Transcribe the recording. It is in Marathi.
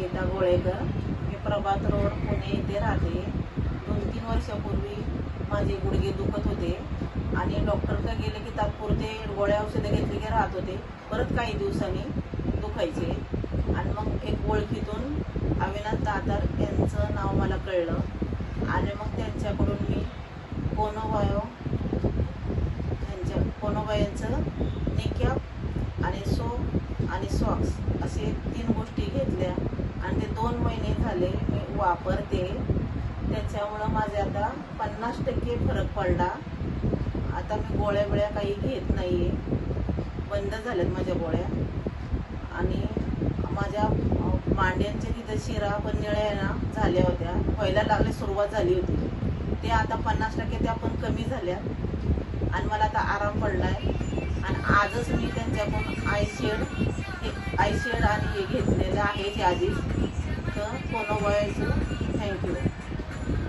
गीता गोळेकर मी प्रभात रोड पुणे येथे राहते. दोन तीन वर्षापूर्वी माझे गुडघे दुखत होते. आणि डॉक्टरकडे गेले की तात्पुरते गोळ्या औषधं घेतली की राहत होते. परत काही दिवसांनी दुखायचे. आणि मग एक ओळखीतून अविनाश दातार यांचं नाव मला कळलं. आणि मग त्यांच्याकडून मी कोनोबायो त्यांच्या कोनोबायांचं निकॅप आणि सोप आणि सॉक्स असे तीन गोष्टी घेतल्या आणि ते दोन महिने झाले मी वापरते. त्याच्यामुळं माझे आता पन्नास टक्के फरक पडला. आता मी गोळ्या बिळ्या काही घेत नाही बंद झाल्यात माझ्या गोळ्या. आणि माझ्या मांड्यांच्या तिथं शिरा पण निळ्या ना झाल्या होत्या. व्हायला लागल्या सुरुवात झाली होती. ते आता पन्नास टक्के त्या पण कमी झाल्या. आणि मला आता आराम पडलाय. आणि आजच मी त्यांच्याकडून आय शेड हे आय आणि हे घेतलेलं आहे ते आधीच तर कोनोबायचं